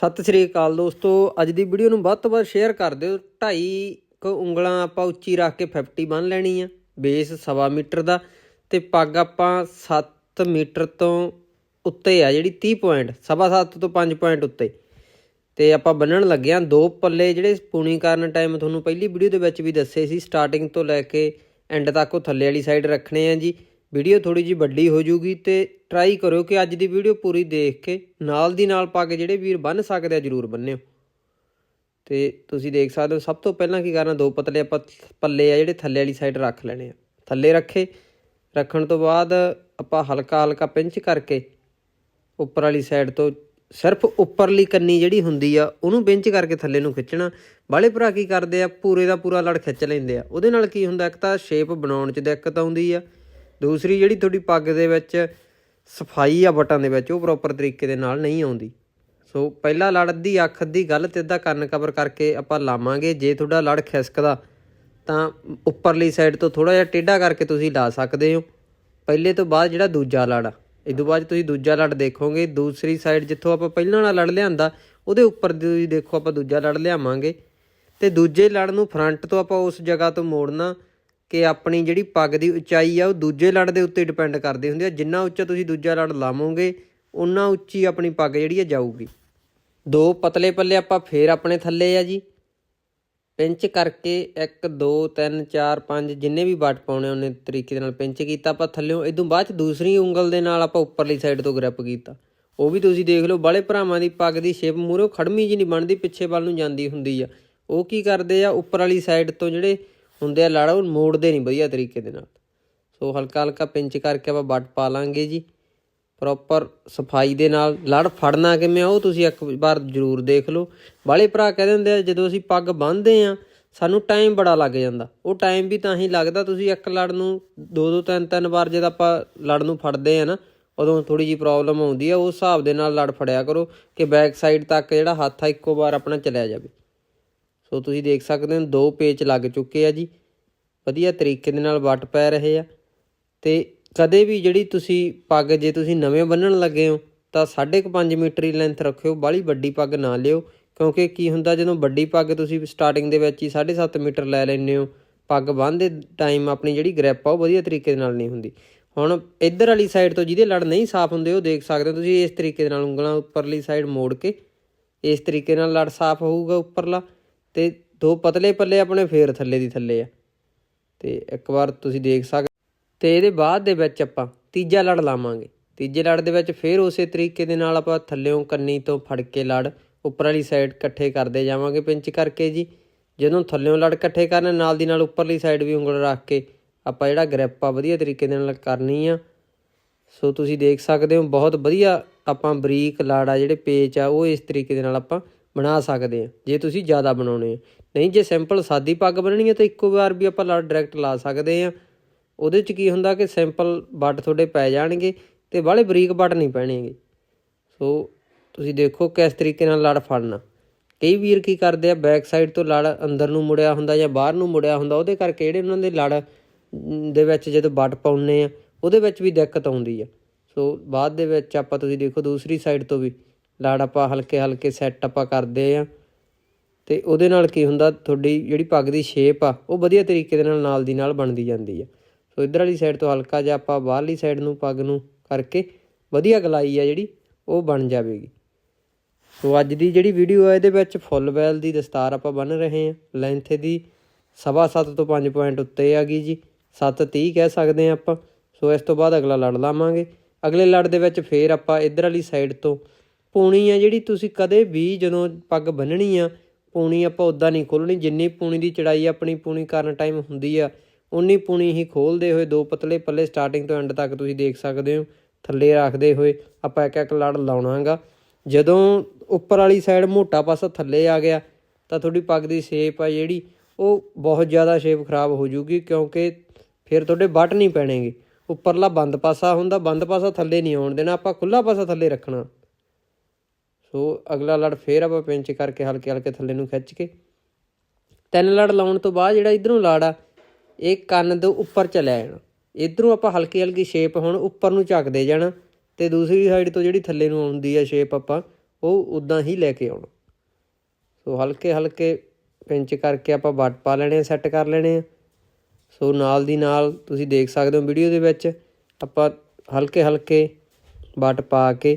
ਸਤਿ ਸ੍ਰੀ ਅਕਾਲ ਦੋਸਤੋ। ਅੱਜ ਦੀ ਵੀਡੀਓ ਨੂੰ ਵੱਧ ਤੋਂ ਵੱਧ ਸ਼ੇਅਰ ਕਰ ਦਿਓ। ਢਾਈ ਕੁ ਉਂਗਲਾਂ ਆਪਾਂ ਉੱਚੀ ਰੱਖ ਕੇ 50 ਬੰਨ ਲੈਣੀ ਆ। ਬੇਸ ਸਵਾ ਮੀਟਰ ਦਾ। ਤੇ ਪੱਗ ਆਪਾਂ 7 ਮੀਟਰ ਤੋਂ ਉੱਤੇ ਆ, ਜਿਹੜੀ 30 ਪੁਆਇੰਟ ਸਵਾ 7 ਤੋਂ 5 ਪੁਆਇੰਟ ਉੱਤੇ। ਤੇ ਆਪਾਂ ਬੰਨਣ ਲੱਗੇ ਆ। ਦੋ ਪੱਲੇ ਜਿਹੜੇ ਪੂਣੀ ਕਰਨ ਟਾਈਮ ਤੁਹਾਨੂੰ ਪਹਿਲੀ ਵੀਡੀਓ ਦੇ ਵਿੱਚ ਵੀ ਦੱਸੇ ਸੀ। ਸਟਾਰਟਿੰਗ ਤੋਂ ਲੈ ਕੇ ਐਂਡ ਤੱਕ ਉਹ ਥੱਲੇ ਵਾਲੀ ਸਾਈਡ ਰੱਖਣੇ ਆ ਜੀ। ਵੀਡੀਓ ਥੋੜੀ ਜੀ ਵੱਡੀ ਹੋ ਜੂਗੀ ਤੇ ਟਰਾਈ ਕਰਿਓ ਕਿ ਅੱਜ ਦੀ ਵੀਡੀਓ ਪੂਰੀ ਦੇਖ ਕੇ ਨਾਲ ਦੀ ਨਾਲ ਪਾ ਕੇ ਜਿਹੜੇ ਵੀਰ ਬੰਨ ਸਕਦੇ ਆ ਜਰੂਰ ਬੰਨਿਓ। ਤੇ ਤੁਸੀਂ ਦੇਖ ਸਕਦੇ ਹੋ ਸਭ ਤੋਂ ਪਹਿਲਾਂ ਕੀ ਕਰਨਾ, ਦੋ ਪਤਲੇ ਆਪਾਂ ਪੱਲੇ ਆ ਜਿਹੜੇ ਥੱਲੇ ਵਾਲੀ ਸਾਈਡ ਰੱਖ ਲੈਣੇ ਆ। ਥੱਲੇ ਰੱਖੇ, ਰੱਖਣ ਤੋਂ ਬਾਅਦ ਆਪਾਂ ਹਲਕਾ ਹਲਕਾ ਪਿੰਚ ਕਰਕੇ ਉੱਪਰ ਵਾਲੀ ਸਾਈਡ ਤੋਂ ਸਿਰਫ ਉੱਪਰਲੀ ਕੰਨੀ ਜਿਹੜੀ ਹੁੰਦੀ ਆ, ਉਹਨੂੰ ਪਿੰਚ ਕਰਕੇ ਥੱਲੇ ਨੂੰ ਖਿੱਚਣਾ। ਬਾਲੇ ਭਰਾ ਕੀ ਕਰਦੇ ਆ, ਪੂਰੇ ਦਾ ਪੂਰਾ ਲੜ ਖਿੱਚ ਲੈਂਦੇ ਆ। ਉਹਦੇ ਨਾਲ ਕੀ ਹੁੰਦਾ, ਇੱਕ ਤਾਂ ਸ਼ੇਪ ਬਣਾਉਣ 'ਚ ਦਿੱਕਤ ਆਉਂਦੀ ਆ। ਦੂਸਰੀ ਜਿਹੜੀ ਤੁਹਾਡੀ ਪੱਗ ਦੇ ਵਿੱਚ ਸਫ਼ਾਈ ਆ ਬਟਾਂ ਦੇ ਵਿੱਚ, ਉਹ ਪ੍ਰੋਪਰ ਤਰੀਕੇ ਦੇ ਨਾਲ ਨਹੀਂ ਆਉਂਦੀ। ਸੋ ਪਹਿਲਾ ਲੜ ਦੀ ਅੱਖ ਦੀ ਗਲਤ ਅੱਧਾ ਕੰਨ ਕਵਰ ਕਰਕੇ ਆਪਾਂ ਲਾਵਾਂਗੇ। ਜੇ ਤੁਹਾਡਾ ਲੜ ਖਿਸਕਦਾ, ਤਾਂ ਉੱਪਰਲੀ ਸਾਈਡ ਤੋਂ ਥੋੜਾ ਜਿਹਾ ਟੇਢਾ ਕਰਕੇ ਤੁਸੀਂ ਲਾ ਸਕਦੇ ਹੋ। ਪਹਿਲੇ ਤੋਂ ਬਾਅਦ ਜਿਹੜਾ ਦੂਜਾ ਲੜ ਆ, ਇਹ ਤੋਂ ਬਾਅਦ ਤੁਸੀਂ ਦੂਜਾ ਲੜ ਦੇਖੋਗੇ। ਦੂਸਰੀ ਸਾਈਡ ਜਿੱਥੋਂ ਆਪਾਂ ਪਹਿਲਾਂ ਵਾਲਾ ਲੜ ਲਿਆਂਦਾ, ਉਹਦੇ ਉੱਪਰ ਤੁਸੀਂ ਦੇਖੋ ਆਪਾਂ ਦੂਜਾ ਲੜ ਲਿਆਵਾਂਗੇ। ਤੇ ਦੂਜੇ ਲੜ ਨੂੰ ਫਰੰਟ ਤੋਂ ਆਪਾਂ ਉਸ ਜਗ੍ਹਾ ਤੋਂ ਮੋੜਨਾ। ਕਿ ਆਪਣੀ ਜਿਹੜੀ ਪੱਗ ਦੀ ਉਚਾਈ ਆ, ਉਹ ਦੂਜੇ ਲੜ ਦੇ ਉੱਤੇ ਡਿਪੈਂਡ ਕਰਦੀ ਹੁੰਦੀ ਆ। ਜਿੰਨਾ ਉੱਚਾ ਤੁਸੀਂ ਦੂਜਾ ਲੜ ਲਾਵੋਗੇ ਉਨਾ ਉੱਚੀ ਆਪਣੀ ਪੱਗ ਜਿਹੜੀ ਆ ਜਾਊਗੀ। ਦੋ ਪਤਲੇ ਪੱਲੇ ਆਪਾਂ ਫੇਰ ਆਪਣੇ ਥੱਲੇ ਆ ਜੀ। ਪਿੰਚ ਕਰਕੇ 1 2 3 4 5 ਜਿੰਨੇ ਵੀ ਵੱਟ ਪਾਉਣੇ ਉਹਨੇ ਤਰੀਕੇ ਦੇ ਨਾਲ ਪਿੰਚ ਕੀਤਾ ਆਪਾਂ ਥੱਲਿਓਂ ਇਦੋਂ ਬਾਅਦ ਚ ਦੂਸਰੀ ਉਂਗਲ ਦੇ ਨਾਲ ਆਪਾਂ ਉੱਪਰਲੀ ਸਾਈਡ ਤੋਂ ਗ੍ਰਿਪ ਕੀਤਾ। ਉਹ ਵੀ ਤੁਸੀਂ ਦੇਖ ਲਓ ਬਾਲੇ ਭਰਾਵਾਂ ਦੀ ਪੱਗ ਦੀ ਸ਼ੇਪ ਮੂਹਰੋਂ ਖੜਮੀ ਜੀ ਨਹੀਂ ਬਣਦੀ, ਪਿੱਛੇ ਵੱਲ ਨੂੰ ਜਾਂਦੀ ਹੁੰਦੀ ਆ। ਉਹ ਕੀ ਕਰਦੇ ਆ, ਉੱਪਰ ਵਾਲੀ ਸਾਈਡ ਤੋਂ ਜਿਹੜੇ ਹੁੰਦੇ ਆ ਲੜ, ਉਹ ਮੋੜਦੇ ਨਹੀਂ ਵਧੀਆ ਤਰੀਕੇ ਦੇ ਨਾਲ। ਸੋ ਹਲਕਾ ਹਲਕਾ ਪਿੰਚ ਕਰਕੇ ਆਪਾਂ ਵੱਟ ਪਾ ਲਾਂਗੇ ਜੀ। ਪ੍ਰੋਪਰ ਸਫ਼ਾਈ ਦੇ ਨਾਲ। ਲੜ ਫੜਨਾ ਕਿਵੇਂ ਆ, ਉਹ ਤੁਸੀਂ ਇੱਕ ਵਾਰ ਜ਼ਰੂਰ ਦੇਖ ਲਓ। ਬਾਲੇ ਭਰਾ ਕਹਿ ਦਿੰਦੇ ਆ, ਜਦੋਂ ਅਸੀਂ ਪੱਗ ਬੰਨ੍ਹਦੇ ਆ, ਸਾਨੂੰ ਟਾਈਮ ਬੜਾ ਲੱਗ ਜਾਂਦਾ। ਉਹ ਟਾਈਮ ਵੀ ਤਾਂ ਹੀ ਲੱਗਦਾ, ਤੁਸੀਂ ਇੱਕ ਲੜ ਨੂੰ ਦੋ ਦੋ, ਤਿੰਨ ਤਿੰਨ ਵਾਰ ਜਦ ਆਪਾਂ ਲੜ ਨੂੰ ਫੜਦੇ ਆ ਨਾ, ਉਦੋਂ ਥੋੜੀ ਜੀ ਪ੍ਰੋਬਲਮ ਆਉਂਦੀ ਆ। ਉਸ ਹਿਸਾਬ ਦੇ ਨਾਲ ਲੜ ਫੜਿਆ ਕਰੋ ਕਿ ਬੈਕ ਸਾਈਡ ਤੱਕ ਜਿਹੜਾ ਹੱਥ ਆ, ਇੱਕੋ ਵਾਰ ਆਪਣਾ ਚਲਿਆ ਜਾਵੇ। ਸੋ ਤੁਸੀਂ ਦੇਖ ਸਕਦੇ ਹੋ, ਦੋ ਪੇਚ ਲੱਗ ਚੁੱਕੇ ਆ ਜੀ। ਵਧੀਆ ਤਰੀਕੇ ਦੇ ਨਾਲ ਵੱਟ ਪੈ ਰਹੇ ਆ। ਤੇ ਕਦੇ ਵੀ ਜਿਹੜੀ ਤੁਸੀਂ ਪੱਗ, ਜੇ ਤੁਸੀਂ ਨਵੇਂ ਬੰਨਣ ਲੱਗੇ ਹੋ, ਤਾਂ 5.5 ਮੀਟਰ ਹੀ ਲੈਂਥ ਰੱਖਿਓ, ਬਾਹਲੀ ਵੱਡੀ ਪੱਗ ਨਾ ਲਿਓ। ਕਿਉਂਕਿ ਕੀ ਹੁੰਦਾ, ਜਦੋਂ ਵੱਡੀ ਪੱਗ ਤੁਸੀਂ ਸਟਾਰਟਿੰਗ ਦੇ ਵਿੱਚ ਹੀ 7.5 ਮੀਟਰ ਲੈ ਲੈਂਦੇ ਹੋ, ਪੱਗ ਬੰਨ੍ਹਦੇ ਟਾਈਮ ਆਪਣੀ ਜਿਹੜੀ ਗ੍ਰਿਪ ਆ, ਉਹ ਵਧੀਆ ਤਰੀਕੇ ਦੇ ਨਾਲ ਨਹੀਂ ਹੁੰਦੀ। ਹੁਣ ਇੱਧਰ ਵਾਲੀ ਸਾਈਡ ਤੋਂ ਜਿਹਦੇ ਲੜ ਨਹੀਂ ਸਾਫ਼ ਹੁੰਦੇ, ਉਹ ਦੇਖ ਸਕਦੇ ਹੋ ਤੁਸੀਂ, ਇਸ ਤਰੀਕੇ ਦੇ ਨਾਲ ਉਂਗਲਾਂ ਉੱਪਰਲੀ ਸਾਈਡ ਮੋੜ ਕੇ, ਇਸ ਤਰੀਕੇ ਨਾਲ ਲੜ ਸਾਫ਼ ਹੋਊਗਾ ਉੱਪਰਲਾ। ਤੇ ਦੋ ਪਤਲੇ ਪੱਲੇ ਆਪਣੇ ਫੇਰ ਥੱਲੇ ਦੀ ਥੱਲੇ ਆ। ਤੇ ਇੱਕ ਵਾਰ ਤੁਸੀਂ ਦੇਖ ਸਕਦੇ ਤੇ ਇਹਦੇ ਬਾਅਦ ਦੇ ਵਿੱਚ ਆਪਾਂ ਤੀਜਾ ਲੜ ਲਾਵਾਂਗੇ। ਤੀਜੇ ਲੜ ਦੇ ਵਿੱਚ ਫੇਰ ਉਸੇ ਤਰੀਕੇ ਦੇ ਨਾਲ ਆਪਾਂ ਥੱਲਿਓਂ ਕੰਨੀ ਤੋਂ ਫੜ ਕੇ ਲੜ ਉੱਪਰ ਵਾਲੀ ਸਾਈਡ ਇਕੱਠੇ ਕਰਦੇ ਜਾਵਾਂਗੇ ਪਿੰਚ ਕਰਕੇ ਜੀ। ਜਦੋਂ ਥੱਲਿਓਂ ਲੜ ਇਕੱਠੇ ਕਰਨ, ਨਾਲ ਦੀ ਨਾਲ ਉੱਪਰਲੀ ਸਾਈਡ ਵੀ ਉਂਗਲ ਰੱਖ ਕੇ ਆਪਾਂ ਜਿਹੜਾ ਗ੍ਰਿਪ ਆ ਵਧੀਆ ਤਰੀਕੇ ਦੇ ਨਾਲ ਕਰਨੀ ਆ। ਸੋ ਤੁਸੀਂ ਦੇਖ ਸਕਦੇ ਹੋ, ਬਹੁਤ ਵਧੀਆ ਆਪਾਂ ਬਰੀਕ ਲੜ ਆ ਜਿਹੜੇ ਪੇਚ ਆ, ਉਹ ਇਸ ਤਰੀਕੇ ਦੇ ਨਾਲ ਆਪਾਂ ਬਣਾ ਸਕਦੇ ਆ। ਜੇ ਤੁਸੀਂ ਜ਼ਿਆਦਾ ਬਣਾਉਣੇ ਆ। ਨਹੀਂ, ਜੇ ਸਿੰਪਲ ਸਾਦੀ ਪੱਗ ਬਣਨੀ ਹੈ ਤਾਂ ਇੱਕੋ ਵਾਰ ਵੀ ਆਪਾਂ ਲੜ ਡਾਇਰੈਕਟ ਲਾ ਸਕਦੇ ਆ। ਉਹਦੇ ਚ ਕੀ ਹੁੰਦਾ ਕਿ ਸਿੰਪਲ ਵੱਟ ਤੁਹਾਡੇ ਪੈ ਜਾਣਗੇ ਤੇ ਬਾਹਲੇ ਬਰੀਕ ਵੱਟ ਨਹੀਂ ਪੈਣਗੇ। ਸੋ ਤੁਸੀਂ ਦੇਖੋ ਕਿਸ ਤਰੀਕੇ ਨਾਲ ਲੜ ਫੜਨਾ। ਕਈ ਵੀਰ ਕੀ ਕਰਦੇ ਆ ਬੈਕ ਸਾਈਡ ਤੋਂ ਲੜ ਅੰਦਰ ਨੂੰ ਮੁੜਿਆ ਹੁੰਦਾ ਜਾਂ ਬਾਹਰ ਨੂੰ ਮੁੜਿਆ ਹੁੰਦਾ, ਉਹਦੇ ਕਰਕੇ ਜਿਹੜੇ ਉਹਨਾਂ ਦੇ ਲੜ ਦੇ ਵਿੱਚ ਜਦੋਂ ਵੱਟ ਪਾਉਨੇ ਆ, ਉਹਦੇ ਵਿੱਚ ਵੀ ਦਿੱਕਤ ਆਉਂਦੀ ਆ। ਸੋ ਬਾਅਦ ਦੇ ਵਿੱਚ ਆਪਾਂ ਤੁਸੀਂ ਦੇਖੋ ਦੂਸਰੀ ਸਾਈਡ ਤੋਂ ਵੀ ਲੜ ਆਪਾਂ ਹਲਕੇ ਹਲਕੇ ਸੈੱਟ ਆਪਾਂ ਕਰਦੇ ਆ। ਤੇ ਉਹਦੇ ਨਾਲ ਕੀ ਹੁੰਦਾ, ਤੁਹਾਡੀ ਜਿਹੜੀ ਪੱਗ ਦੀ ਸ਼ੇਪ ਆ, ਉਹ ਵਧੀਆ ਤਰੀਕੇ ਦੇ ਨਾਲ ਨਾਲ ਦੀ ਨਾਲ ਬਣਦੀ ਜਾਂਦੀ ਆ। ਸੋ ਇਧਰ ਵਾਲੀ ਸਾਈਡ ਤੋਂ ਹਲਕਾ ਜਿਹਾ ਆਪਾਂ ਬਾਹਰਲੀ ਸਾਈਡ ਨੂੰ ਪੱਗ ਨੂੰ ਕਰਕੇ ਵਧੀਆ ਗਲਾਈ ਆ ਜਿਹੜੀ, ਉਹ ਬਣ ਜਾਵੇਗੀ। ਸੋ ਅੱਜ ਦੀ ਜਿਹੜੀ ਵੀਡੀਓ ਆ, ਇਹਦੇ ਵਿੱਚ ਫੁੱਲ ਵੈਲ ਦੀ ਦਸਤਾਰ ਆਪਾਂ ਬੰਨ ਰਹੇ ਹਾਂ ਲੈਂਥ ਦੀ ਸਵਾ ਸੱਤ ਤੋਂ 5 ਪੁਆਇੰਟ ਉੱਤੇ ਆ ਗਈ ਜੀ। 730 ਕਹਿ ਸਕਦੇ ਹਾਂ ਆਪਾਂ। ਸੋ ਇਸ ਤੋਂ ਬਾਅਦ ਅਗਲਾ ਲੜ ਲਾਵਾਂਗੇ। ਅਗਲੇ ਲੜ ਦੇ ਵਿੱਚ ਫੇਰ ਆਪਾਂ ਇਧਰ ਵਾਲੀ ਸਾਈਡ ਤੋਂ ਪੂਣੀ ਆ ਜਿਹੜੀ ਤੁਸੀਂ ਕਦੇ ਵੀ ਜਦੋਂ ਪੱਗ ਬੰਨਣੀ ਆ, ਪੂਣੀ ਆਪਾਂ ਉਦਾਂ ਨਹੀਂ ਖੋਲਣੀ ਜਿੰਨੀ ਪੂਣੀ ਦੀ ਚੜਾਈ ਆਪਣੀ ਪੂਣੀ ਕਰਨ ਟਾਈਮ ਹੁੰਦੀ ਆ ਉਨੀ ਪੂਣੀ ਹੀ ਖੋਲਦੇ ਹੋਏ ਦੋ ਪਤਲੇ ਪੱਲੇ ਸਟਾਰਟਿੰਗ ਤੋਂ ਐਂਡ ਤੱਕ ਤੁਸੀਂ ਦੇਖ ਸਕਦੇ ਹੋ। ਥੱਲੇ ਰੱਖਦੇ ਹੋਏ ਆਪਾਂ ਇੱਕ ਇੱਕ ਲੜ ਲਾਉਣਾਗਾ। ਜਦੋਂ ਉੱਪਰ ਵਾਲੀ ਸਾਈਡ ਮੋਟਾ ਪਾਸਾ ਥੱਲੇ ਆ ਗਿਆ, ਤਾਂ ਤੁਹਾਡੀ ਪੱਗ ਦੀ ਸ਼ੇਪ ਆ ਜਿਹੜੀ, ਉਹ ਬਹੁਤ ਜ਼ਿਆਦਾ ਸ਼ੇਪ ਖਰਾਬ ਹੋ ਜੂਗੀ ਕਿਉਂਕਿ ਫਿਰ ਤੁਹਾਡੇ ਵੱਟ ਨਹੀਂ ਪੈਣਗੇ। ਉੱਪਰਲਾ ਬੰਦ ਪਾਸਾ ਹੁੰਦਾ, ਬੰਦ ਪਾਸਾ ਥੱਲੇ ਨਹੀਂ ਆਉਣ ਦੇਣਾ, ਆਪਾਂ ਖੁੱਲਾ ਪਾਸਾ ਥੱਲੇ ਰੱਖਣਾ। ਸੋ ਅਗਲਾ ਲੜ ਫੇਰ ਆਪਾਂ ਪਿੰਚ ਕਰਕੇ ਹਲਕੇ ਹਲਕੇ ਥੱਲੇ ਨੂੰ ਖਿੱਚ ਕੇ। ਤਿੰਨ ਲੜ ਲਾਉਣ ਤੋਂ ਬਾਅਦ ਜਿਹੜਾ ਇਧਰੋਂ ਲੜ ਆ, ਇਹ ਕੰਨ ਦੇ ਉੱਪਰ ਚਲਿਆ ਜਾਣਾ। ਇਧਰੋਂ ਆਪਾਂ ਹਲਕੀ ਹਲਕੀ ਸ਼ੇਪ ਹੁਣ ਉੱਪਰ ਨੂੰ ਝਾਕਦੇ ਜਾਣਾ ਤੇ ਦੂਸਰੀ ਸਾਈਡ ਤੋਂ ਜਿਹੜੀ ਥੱਲੇ ਨੂੰ ਆਉਂਦੀ ਆ ਸ਼ੇਪ ਆਪਾਂ, ਉਹ ਉਦਾਂ ਹੀ ਲੈ ਕੇ ਆਉਣਾ। ਸੋ ਹਲਕੇ ਹਲਕੇ ਪਿੰਚ ਕਰਕੇ ਆਪਾਂ ਵੱਟ ਪਾ ਲੈਣੇ ਆ ਸੈੱਟ ਕਰ ਲੈਣੇ ਆ। ਸੋ ਨਾਲ ਦੀ ਨਾਲ ਤੁਸੀਂ ਦੇਖ ਸਕਦੇ ਹੋ ਵੀਡੀਓ ਦੇ ਵਿੱਚ ਆਪਾਂ ਹਲਕੇ ਹਲਕੇ ਵੱਟ ਪਾ ਕੇ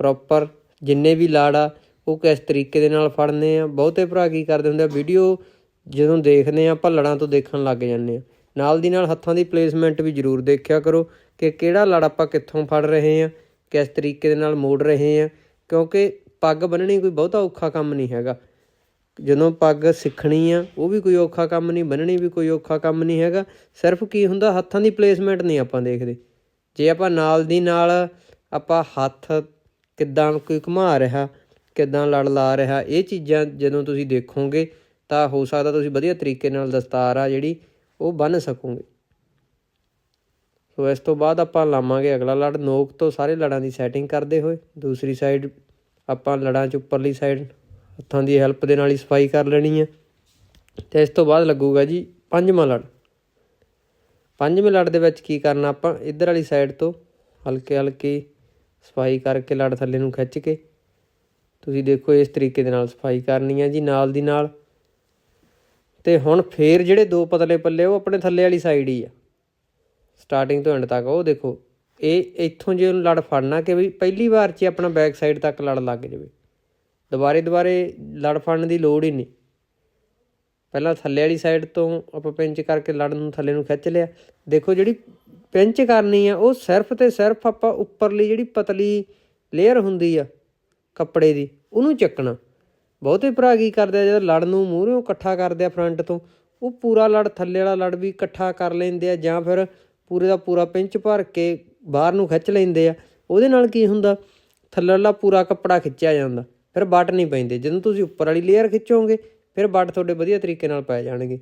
ਪ੍ਰੋਪਰ ਜਿੰਨੇ ਵੀ ਲਾੜ ਆ, ਉਹ ਕਿਸ ਤਰੀਕੇ ਦੇ ਨਾਲ ਫੜਨੇ ਆ, ਬਹੁਤੇ ਭਰਾ ਕੀ ਕਰਦੇ ਹੁੰਦੇ ਆ, ਵੀਡੀਓ ਜਦੋਂ ਦੇਖਦੇ ਆ, ਆਪਾਂ ਲੜਾਂ ਤੋਂ ਦੇਖਣ ਲੱਗ ਜਾਂਦੇ ਆ। ਨਾਲ ਦੀ ਨਾਲ ਹੱਥਾਂ ਦੀ ਪਲੇਸਮੈਂਟ ਵੀ ਜ਼ਰੂਰ ਦੇਖਿਆ ਕਰੋ ਕਿ ਕਿਹੜਾ ਲੜ ਆਪਾਂ ਕਿੱਥੋਂ ਫੜ ਰਹੇ ਆ, ਕਿਸ ਤਰੀਕੇ ਦੇ ਨਾਲ ਮੋੜ ਰਹੇ ਆ, ਕਿਉਂਕਿ ਪੱਗ ਬੰਨਣੀ ਕੋਈ ਬਹੁਤਾ ਔਖਾ ਕੰਮ ਨਹੀਂ ਹੈਗਾ। ਜਦੋਂ ਪੱਗ ਸਿੱਖਣੀ ਆ, ਉਹ ਵੀ ਕੋਈ ਔਖਾ ਕੰਮ ਨਹੀਂ, ਬੰਨਣੀ ਵੀ ਕੋਈ ਔਖਾ ਕੰਮ ਨਹੀਂ ਹੈਗਾ। ਸਿਰਫ ਕੀ ਹੁੰਦਾ, ਹੱਥਾਂ ਦੀ ਪਲੇਸਮੈਂਟ ਨਹੀਂ ਆਪਾਂ ਦੇਖਦੇ। ਜੇ ਆਪਾਂ ਨਾਲ ਦੀ ਨਾਲ ਆਪਾਂ ਹੱਥ ਕਿੱਦਾਂ ਕੋਈ ਘੁਮਾ ਰਿਹਾ, ਕਿੱਦਾਂ ਲੜ ਲਾ ਰਿਹਾ, ਇਹ ਚੀਜ਼ਾਂ ਜਦੋਂ ਤੁਸੀਂ ਦੇਖੋਗੇ ਤਾਂ ਹੋ ਸਕਦਾ ਤੁਸੀਂ ਵਧੀਆ ਤਰੀਕੇ ਨਾਲ ਦਸਤਾਰ ਆ ਜਿਹੜੀ ਉਹ ਬੰਨ ਸਕੋਗੇ। ਸੋ ਇਸ ਤੋਂ ਬਾਅਦ ਆਪਾਂ ਲਾਵਾਂਗੇ ਅਗਲਾ ਲੜ। ਨੋਕ ਤੋਂ ਸਾਰੇ ਲੜਾਂ ਦੀ ਸੈਟਿੰਗ ਕਰਦੇ ਹੋਏ, ਦੂਸਰੀ ਸਾਈਡ ਆਪਾਂ ਲੜਾਂ 'ਚ ਉੱਪਰਲੀ ਸਾਈਡ ਹੱਥਾਂ ਦੀ ਹੈਲਪ ਦੇ ਨਾਲ ਹੀ ਸਫ਼ਾਈ ਕਰ ਲੈਣੀ ਹੈ ਤੇ ਇਸ ਤੋਂ ਬਾਅਦ ਲੱਗੂਗਾ ਜੀ ਪੰਜਵਾਂ ਲੜ। ਪੰਜਵੇਂ ਲੜ ਦੇ ਵਿੱਚ ਕੀ ਕਰਨਾ ਆਪਾਂ, ਇੱਧਰ ਵਾਲੀ ਸਾਈਡ ਤੋਂ ਹਲਕੇ ਹਲਕੇ ਸਫ਼ਾਈ ਕਰਕੇ ਲੜ ਥੱਲੇ ਨੂੰ ਖਿੱਚ ਕੇ। ਤੁਸੀਂ ਦੇਖੋ ਇਸ ਤਰੀਕੇ ਦੇ ਨਾਲ ਸਫ਼ਾਈ ਕਰਨੀ ਹੈ ਜੀ, ਨਾਲ ਦੀ ਨਾਲ। ਤੇ ਹੁਣ ਫੇਰ ਜਿਹੜੇ ਦੋ ਪਤਲੇ ਪੱਲੇ, ਉਹ ਆਪਣੇ ਥੱਲੇ ਵਾਲੀ ਸਾਈਡ ਹੀ ਆ। ਸਟਾਰਟਿੰਗ ਤੋਂ ਐਂਡ ਤੱਕ, ਉਹ ਦੇਖੋ, ਇਹ ਇੱਥੋਂ ਜੇ ਉਹਨੂੰ ਲੜ ਫੜਨਾ ਕਿ ਵੀ ਪਹਿਲੀ ਵਾਰ 'ਚ ਆਪਣਾ ਬੈਕ ਸਾਈਡ ਤੱਕ ਲੜ ਲੱਗ ਜਾਵੇ। ਦੁਬਾਰੇ ਦੁਬਾਰੇ ਲੜ ਫੜਨ ਦੀ ਲੋੜ ਹੀ ਨਹੀਂ। ਪਹਿਲਾਂ ਥੱਲੇ ਵਾਲੀ ਸਾਈਡ ਤੋਂ ਆਪਾਂ ਪਿੰਚ ਕਰਕੇ ਲੜ ਨੂੰ ਥੱਲੇ ਨੂੰ ਖਿੱਚ ਲਿਆ। ਦੇਖੋ ਜਿਹੜੀ ਪਿੰਚ ਕਰਨੀ ਆ, ਉਹ ਸਿਰਫ ਤੇ ਸਿਰਫ ਆਪਾਂ ਉੱਪਰਲੀ ਜਿਹੜੀ ਪਤਲੀ ਲੇਅਰ ਹੁੰਦੀ ਆ, ਕੱਪੜੇ ਦੀ, ਉਹਨੂੰ ਚੱਕਣਾ। ਬਹੁਤੇ ਭਰਾ ਕੀ ਕਰਦੇ ਆ, ਜਦੋਂ ਲੜ ਨੂੰ ਮੂਹਰੋਂ ਇਕੱਠਾ ਕਰਦੇ ਆ ਫਰੰਟ ਤੋਂ, ਉਹ ਪੂਰਾ ਲੜ, ਥੱਲੇ ਵਾਲਾ ਲੜ ਵੀ ਇਕੱਠਾ ਕਰ ਲੈਂਦੇ ਆ ਜਾਂ ਫਿਰ ਪੂਰੇ ਦਾ ਪੂਰਾ ਪਿੰਚ ਭਰ ਕੇ ਬਾਹਰ ਨੂੰ ਖਿੱਚ ਲੈਂਦੇ ਆ। ਉਹਦੇ ਨਾਲ ਕੀ ਹੁੰਦਾ? ਥੱਲੇ ਵਾਲਾ ਪੂਰਾ ਕੱਪੜਾ ਖਿੱਚਿਆ ਜਾਂਦਾ, ਫਿਰ ਬੱਟ ਨਹੀਂ ਪੈਂਦੇ। ਜਦੋਂ ਤੁਸੀਂ ਉੱਪਰ ਵਾਲੀ ਲੇਅਰ ਖਿੱਚੋਗੇ ਫਿਰ ਵੱਟ ਤੁਹਾਡੇ ਵਧੀਆ ਤਰੀਕੇ ਨਾਲ ਪੈ ਜਾਣਗੇ।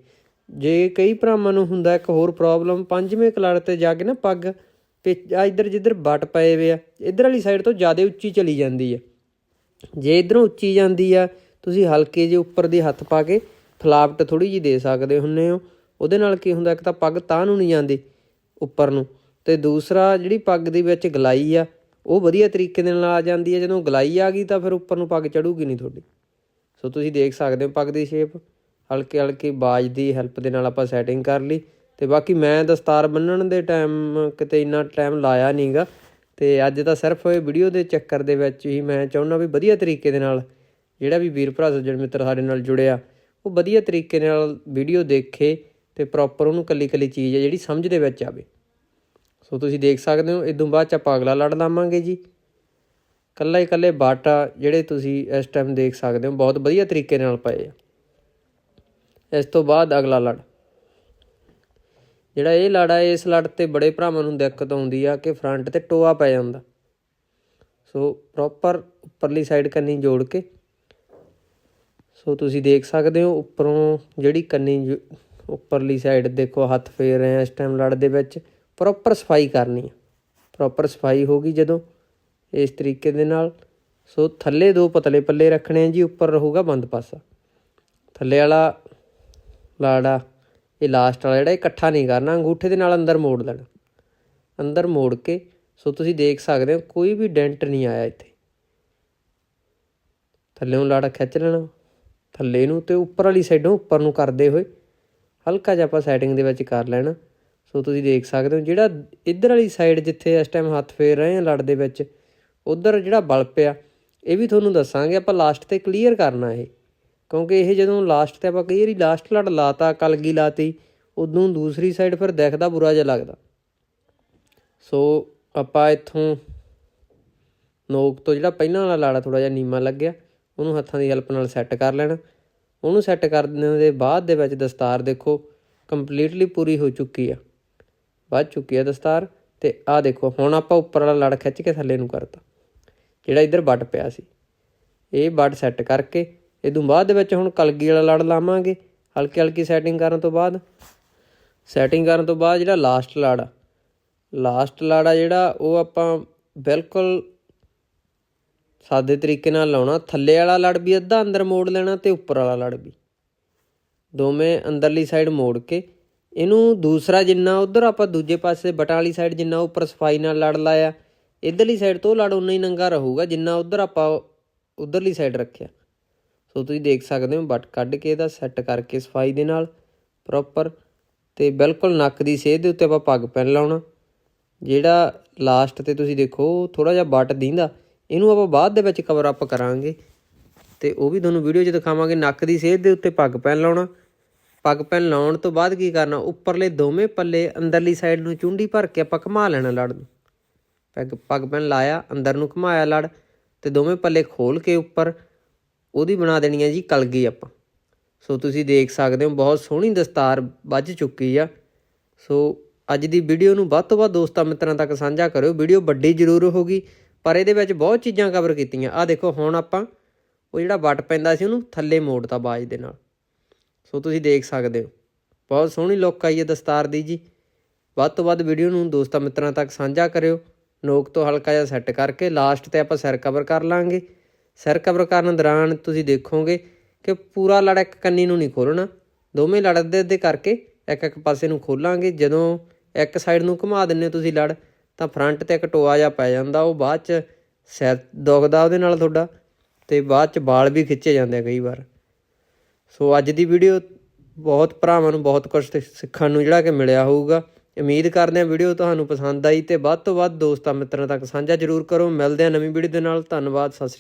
ਜੇ ਕਈ ਭਰਾਵਾਂ ਨੂੰ ਹੁੰਦਾ ਇੱਕ ਹੋਰ ਪ੍ਰੋਬਲਮ ਪੰਜਵੇਂ ਕਲਰ ਤੇ ਜਾ ਕੇ ਨਾ ਪੱਗ ਆ ਇੱਧਰ ਜਿੱਧਰ ਵੱਟ ਪਏ ਵੇ ਆ, ਇੱਧਰ ਵਾਲੀ ਸਾਈਡ ਤੋਂ ਜ਼ਿਆਦਾ ਉੱਚੀ ਚਲੀ ਜਾਂਦੀ ਆ। ਜੇ ਇਧਰੋਂ ਉੱਚੀ ਜਾਂਦੀ ਆ, ਤੁਸੀਂ ਹਲਕੇ ਜਿਹੇ ਉੱਪਰ ਦੀ ਹੱਥ ਪਾ ਕੇ ਫਲਾਵਟ ਥੋੜੀ ਜਿਹੀ ਦੇ ਸਕਦੇ ਹੁੰਨੇ ਹੋ। ਉਹਦੇ ਨਾਲ ਕੀ ਹੁੰਦਾ, ਇੱਕ ਤਾਂ ਪੱਗ ਤਾਂ ਨੂੰ ਨਹੀਂ ਜਾਂਦੀ ਉੱਪਰ ਨੂੰ, ਤੇ ਦੂਸਰਾ ਜਿਹੜੀ ਪੱਗ ਦੇ ਵਿੱਚ ਗਲਾਈ ਆ, ਉਹ ਵਧੀਆ ਤਰੀਕੇ ਦੇ ਨਾਲ ਆ ਜਾਂਦੀ ਹੈ ਜਦੋਂ ਗਲਾਈ ਆ ਗਈ ਤਾਂ ਫਿਰ ਉੱਪਰ ਨੂੰ ਪੱਗ ਚੜੂਗੀ ਨਹੀਂ ਤੁਹਾਡੀ। ਸੋ ਤੁਸੀਂ ਦੇਖ ਸਕਦੇ ਹੋ ਪੱਗ ਦੀ ਸ਼ੇਪ ਹਲਕੇ ਹਲਕੇ ਬਾਜ ਦੀ ਹੈਲਪ ਦੇ ਨਾਲ ਆਪਾਂ ਸੈਟਿੰਗ ਕਰ ਲਈ। ਤੇ ਬਾਕੀ ਮੈਂ ਦਸਤਾਰ ਬੰਨਣ ਦੇ ਟਾਈਮ ਕਿਤੇ ਇੰਨਾ ਟਾਈਮ ਲਾਇਆ ਨਹੀਂਗਾ। ਤੇ ਅੱਜ ਤਾਂ ਸਿਰਫ ਇਹ ਵੀਡੀਓ ਦੇ ਚੱਕਰ ਦੇ ਵਿੱਚ ਹੀ ਮੈਂ ਚਾਹੁੰਦਾ ਵੀ ਵਧੀਆ ਤਰੀਕੇ ਦੇ ਨਾਲ ਜਿਹੜਾ ਵੀ ਵੀਰ ਭਰਾ ਸੱਜਣ ਮਿੱਤਰ ਸਾਡੇ ਨਾਲ ਜੁੜਿਆ, ਉਹ ਵਧੀਆ ਤਰੀਕੇ ਨਾਲ ਵੀਡੀਓ ਦੇਖੇ ਤੇ ਪ੍ਰੋਪਰ ਉਹਨੂੰ ਕੱਲੀ ਕੱਲੀ ਚੀਜ਼ ਹੈ ਜਿਹੜੀ ਸਮਝ ਦੇ ਵਿੱਚ ਆਵੇ। ਸੋ ਤੁਸੀਂ ਦੇਖ ਸਕਦੇ ਹੋ ਇਦੋਂ ਬਾਅਦ ਚ ਆਪਾਂ ਅਗਲਾ ਲੜ ਲਾਵਾਂਗੇ ਜੀ। ਕੱਲਾ ਹੀ ਕੱਲੇ ਬਾਟਾ ਜਿਹੜੇ ਤੁਸੀਂ ਇਸ ਟਾਈਮ ਦੇਖ ਸਕਦੇ ਹੋ, ਬਹੁਤ ਵਧੀਆ ਤਰੀਕੇ ਨਾਲ ਪਏ ਆ। ਇਸ ਤੋਂ ਬਾਅਦ ਅਗਲਾ ਲੜ। ਜਿਹੜਾ ਇਹ ਲੜ ਆ, ਇਸ ਲੜ ਤੇ ਬੜੇ ਭਰਾਵਾਂ ਨੂੰ ਦਿੱਕਤ ਆਉਂਦੀ ਆ ਕਿ ਫਰੰਟ ਤੇ ਟੋਆ ਪੈ ਜਾਂਦਾ। ਸੋ ਪ੍ਰੋਪਰ ਉੱਪਰਲੀ ਸਾਈਡ ਕੰਨੀ ਜੋੜ ਕੇ। ਸੋ ਤੁਸੀਂ ਦੇਖ ਸਕਦੇ ਹੋ ਉੱਪਰੋਂ ਜਿਹੜੀ ਕੰਨੀ ਜੋ- ਉੱਪਰਲੀ ਸਾਈਡ ਦੇਖੋ, ਹੱਥ ਫੇਰ ਰਹੇ ਆ ਇਸ ਟਾਈਮ ਲੜ ਦੇ ਵਿੱਚ। ਪ੍ਰੋਪਰ ਸਫ਼ਾਈ ਕਰਨੀ ਆ। ਪ੍ਰੋਪਰ ਸਫ਼ਾਈ ਹੋਗੀ ਜਦੋਂ। ਇਸ ਤਰੀਕੇ ਦੇ ਨਾਲ। ਸੋ ਥੱਲੇ ਦੋ ਪਤਲੇ ਪੱਲੇ ਰੱਖਣੇ ਆ ਜੀ, ਉੱਪਰ ਰਹੂਗਾ ਬੰਦ ਪਾਸਾ। ਥੱਲੇ ਵਾਲਾ ਲਾੜਾ, ਇਹ ਲਾਸਟ ਵਾਲਾ ਜਿਹੜਾ ਇਕੱਠਾ ਨਹੀਂ ਕਰਨਾ, ਅੰਗੂਠੇ ਦੇ ਨਾਲ ਅੰਦਰ ਮੋੜ ਲੈਣਾ। ਅੰਦਰ ਮੋੜ ਕੇ, ਸੋ ਤੁਸੀਂ ਦੇਖ ਸਕਦੇ ਹੋ, ਕੋਈ ਵੀ ਡੈਂਟ ਨਹੀਂ ਆਇਆ ਇੱਥੇ। ਥੱਲੇੋਂ ਲਾੜਾ ਖਿੱਚ ਲੈਣਾ। ਥੱਲੇ ਨੂੰ ਤੇ ਉੱਪਰ ਵਾਲੀ ਸਾਈਡੋਂ ਉੱਪਰ ਨੂੰ ਕਰਦੇ ਹੋਏ, ਹਲਕਾ ਜਿਹਾ ਆਪਾਂ ਸੈਟਿੰਗ ਦੇ ਵਿੱਚ ਕਰ ਲੈਣਾ। ਸੋ ਤੁਸੀਂ ਦੇਖ ਸਕਦੇ ਹੋ, ਜਿਹੜਾ ਇੱਧਰ ਵਾਲੀ ਸਾਈਡ ਜਿੱਥੇ ਇਸ ਟਾਈਮ ਹੱਥ ਫੇਰ ਰਹੇ ਆ ਲੜ ਦੇ ਵਿੱਚ ਉਧਰ ਜਿਹੜਾ ਬਲ ਪਿਆ, ਇਹ ਵੀ ਤੁਹਾਨੂੰ ਦੱਸਾਂਗੇ, ਆਪਾਂ ਲਾਸਟ ਤੇ ਕਲੀਅਰ ਕਰਨਾ ਇਹ। ਕਿਉਂਕਿ ਇਹ ਜਦੋਂ ਲਾਸਟ ਤੇ ਆਪਾਂ ਕਈ ਵਾਰੀ ਲਾਸਟ ਲੜ ਲਾਤਾ, ਕਲਗੀ ਲਾਤੀ, ਉਦੋਂ ਦੂਸਰੀ ਸਾਈਡ ਫਿਰ ਦਿਖਦਾ ਬੁਰਾ ਜਿਹਾ ਲੱਗਦਾ। ਸੋ ਆਪਾਂ ਇੱਥੋਂ ਨੋਕ ਤੋਂ ਜਿਹੜਾ ਪਹਿਲਾਂ ਵਾਲਾ ਲਾੜਾ ਥੋੜਾ ਜਿਹਾ ਨੀਮਾ ਲੱਗਿਆ, ਉਹਨੂੰ ਹੱਥਾਂ ਦੀ ਹੈਲਪ ਨਾਲ ਸੈੱਟ ਕਰ ਲੈਣਾ। ਉਹਨੂੰ ਸੈੱਟ ਕਰਨ ਦੇ ਬਾਅਦ ਦੇ ਵਿੱਚ ਦਸਤਾਰ ਦੇਖੋ ਕੰਪਲੀਟਲੀ ਪੂਰੀ ਹੋ ਚੁੱਕੀ ਆ। ਵੱਧ ਚੁੱਕੀ ਆ ਦਸਤਾਰ, ਤੇ ਆਹ ਦੇਖੋ, ਹੁਣ ਆਪਾਂ ਉੱਪਰ ਵਾਲਾ ਲੜ ਖਿੱਚ ਕੇ ਥੱਲੇ ਨੂੰ ਕਰਤਾ। ਜਿਹੜਾ ਇੱਧਰ ਵੱਟ ਪਿਆ ਸੀ। ਇਹ ਵੱਟ ਸੈੱਟ ਕਰਕੇ ਇਦੋਂ ਬਾਅਦ ਦੇ ਵਿੱਚ ਹੁਣ ਕਲਗੀ ਵਾਲਾ ਲੜ ਲਾਵਾਂਗੇ, ਹਲਕੀ ਹਲਕੀ ਸੈਟਿੰਗ ਕਰਨ ਤੋਂ ਬਾਅਦ। ਸੈਟਿੰਗ ਕਰਨ ਤੋਂ ਬਾਅਦ ਜਿਹੜਾ ਲਾਸਟ ਲੜ ਆ ਲਾਸਟ ਲੜ ਆ ਜਿਹੜਾ ਉਹ ਆਪਾਂ ਬਿਲਕੁਲ ਸਾਦੇ ਤਰੀਕੇ ਨਾਲ ਲਾਉਣਾ। ਥੱਲੇ ਵਾਲਾ ਲੜ ਵੀ ਅੱਧਾ ਅੰਦਰ ਮੋੜ ਲੈਣਾ ਤੇ ਉੱਪਰ ਵਾਲਾ ਲੜ ਵੀ। ਦੋਵੇਂ ਅੰਦਰਲੀ ਸਾਈਡ ਮੋੜ ਕੇ ਇਹਨੂੰ ਦੂਸਰਾ ਜਿੰਨਾ ਉਧਰ ਆਪਾਂ ਦੂਜੇ ਪਾਸੇ ਬਟਾਂ ਵਾਲੀ ਸਾਈਡ ਜਿੰਨਾ ਉੱਪਰ ਸਫ਼ਾਈ ਨਾਲ ਲੜ ਲਾਇਆ ਇਧਰਲੀ ਸਾਈਡ ਤੋਂ ਲੜ ਉਨਾ ਹੀ ਨੰਗਾ ਰਹੂਗਾ, ਜਿੰਨਾ ਉਧਰ ਆਪਾਂ ਉਧਰਲੀ ਸਾਈਡ ਰੱਖਿਆ। ਸੋ ਤੁਸੀਂ ਦੇਖ ਸਕਦੇ ਹੋ ਬੱਟ ਕੱਢ ਕੇ ਇਹਦਾ ਸੈੱਟ ਕਰਕੇ ਸਫ਼ਾਈ ਦੇ ਨਾਲ ਪ੍ਰੋਪਰ ਤੇ ਬਿਲਕੁਲ ਨੱਕ ਦੀ ਸੇਧ ਦੇ ਉੱਤੇ ਆਪਾਂ ਪੱਗ ਪੈਨ ਲਾਉਣਾ। ਜਿਹੜਾ ਲਾਸਟ ਤੇ ਤੁਸੀਂ ਦੇਖੋ ਥੋੜਾ ਜਿਹਾ ਬੱਟ ਦੀਂਦਾ, ਇਹਨੂੰ ਆਪਾਂ ਬਾਅਦ ਦੇ ਵਿੱਚ ਕਵਰ ਅਪ ਕਰਾਂਗੇ। ਤੇ ਉਹ ਵੀ ਤੁਹਾਨੂੰ ਵੀਡੀਓ 'ਚ ਦਿਖਾਵਾਂਗੇ, ਨੱਕ ਦੀ ਸੇਧ ਦੇ ਉੱਤੇ ਪੱਗ ਪੈਨ ਲਾਉਣਾ। ਪੱਗ ਪੈਨ ਲਾਉਣ ਤੋਂ ਬਾਅਦ ਕੀ ਕਰਨਾ, ਉੱਪਰਲੇ ਦੋਵੇਂ ਪੱਲੇ ਅੰਦਰਲੀ ਸਾਈਡ ਨੂੰ ਚੁੰਡੀ ਭਰ ਕੇ ਆਪਾਂ ਘੁਮਾ ਲੈਣਾ ਲੜ ਨੂੰ ਪੈਗ ਪੱਗ ਪੈਨ ਲਾਇਆ, ਅੰਦਰ ਨੂੰ ਘੁਮਾਇਆ ਲੜ ਤੇ ਦੋਵੇਂ ਪੱਲੇ ਖੋਲ ਕੇ ਉੱਪਰ ਉਹਦੀ ਬਣਾ ਦੇਣੀ ਹੈ ਜੀ ਕਲਗੀ ਆਪਾਂ। ਸੋ ਤੁਸੀਂ ਦੇਖ ਸਕਦੇ ਹੋ ਬਹੁਤ ਸੋਹਣੀ ਦਸਤਾਰ ਵੱਜ ਚੁੱਕੀ ਆ। ਸੋ ਅੱਜ ਦੀ ਵੀਡੀਓ ਨੂੰ ਵੱਧ ਤੋਂ ਵੱਧ ਦੋਸਤਾਂ ਮਿੱਤਰਾਂ ਤੱਕ ਸਾਂਝਾ ਕਰਿਓ। ਵੀਡੀਓ ਵੱਡੀ ਜ਼ਰੂਰ ਹੋਗੀ ਪਰ ਇਹਦੇ ਵਿੱਚ ਬਹੁਤ ਚੀਜ਼ਾਂ ਕਵਰ ਕੀਤੀਆਂ। ਆ ਦੇਖੋ ਹੁਣ ਆਪਾਂ, ਉਹ ਜਿਹੜਾ ਵੱਟ ਪੈਂਦਾ ਸੀ ਉਹਨੂੰ ਥੱਲੇ ਮੋੜਤਾ ਬਾਜ ਦੇ ਨਾਲ। ਸੋ ਤੁਸੀਂ ਦੇਖ ਸਕਦੇ ਹੋ, ਬਹੁਤ ਸੋਹਣੀ ਲੁੱਕ ਆਈ ਹੈ ਦਸਤਾਰ ਦੀ ਜੀ। ਵੱਧ ਤੋਂ ਵੱਧ ਵੀਡੀਓ ਨੂੰ ਦੋਸਤਾਂ ਮਿੱਤਰਾਂ ਤੱਕ ਸਾਂਝਾ ਕਰਿਓ। ਨੋਕ ਤੋਂ ਹਲਕਾ ਜਿਹਾ ਸੈੱਟ ਕਰਕੇ ਲਾਸਟ ਤੇ ਆਪਾਂ ਸਿਰ ਕਵਰ ਕਰ ਲਾਂਗੇ। ਸਿਰ ਕਵਰ ਕਰਨ ਦੌਰਾਨ ਤੁਸੀਂ ਦੇਖੋਗੇ ਕਿ ਪੂਰਾ ਲੜ ਇੱਕ ਕੰਨੀ ਨੂੰ ਨਹੀਂ ਖੋਲਣਾ ਦੋਵੇਂ ਲੜ ਦੇ ਅੱਧੇ ਕਰਕੇ ਇੱਕ ਇੱਕ ਪਾਸੇ ਨੂੰ ਖੋਲਾਂਗੇ। ਜਦੋਂ ਇੱਕ ਸਾਈਡ ਨੂੰ ਘੁਮਾ ਦਿੰਨੇ ਤੁਸੀਂ ਲੜ, ਤਾਂ ਫਰੰਟ ਤੇ ਇੱਕ ਟੋਆ ਜਿਹਾ ਪੈ ਜਾਂਦਾ, ਉਹ ਬਾਅਦ ਚ ਸਿਰ ਦੁਖਦਾ ਉਹਦੇ ਨਾਲ ਤੁਹਾਡਾ ਤੇ ਬਾਅਦ ਚ ਵਾਲ ਵੀ ਖਿੱਚੇ ਜਾਂਦੇ ਆ ਕਈ ਵਾਰ। ਸੋ ਅੱਜ ਦੀ ਵੀਡੀਓ ਬਹੁਤ ਭਰਾਵਾਂ ਨੂੰ ਬਹੁਤ ਕੁਝ ਸਿੱਖਣ ਨੂੰ ਜਿਹੜਾ ਕਿ ਮਿਲਿਆ ਹੋਊਗਾ। ਉਮੀਦ ਕਰਦੇ ਹਾਂ ਵੀਡੀਓ ਤੁਹਾਨੂੰ ਪਸੰਦ ਆਈ ਤੇ ਵੱਧ ਤੋਂ ਵੱਧ ਦੋਸਤਾਂ ਮਿੱਤਰਾਂ ਤੱਕ ਸਾਂਝਾ ਜ਼ਰੂਰ ਕਰੋ। ਮਿਲਦੇ ਹਾਂ ਨਵੀਂ ਵੀਡੀਓ ਦੇ ਨਾਲ। ਧੰਨਵਾਦ, ਸਤਿ ਸ਼੍ਰੀ ਅਕਾਲ।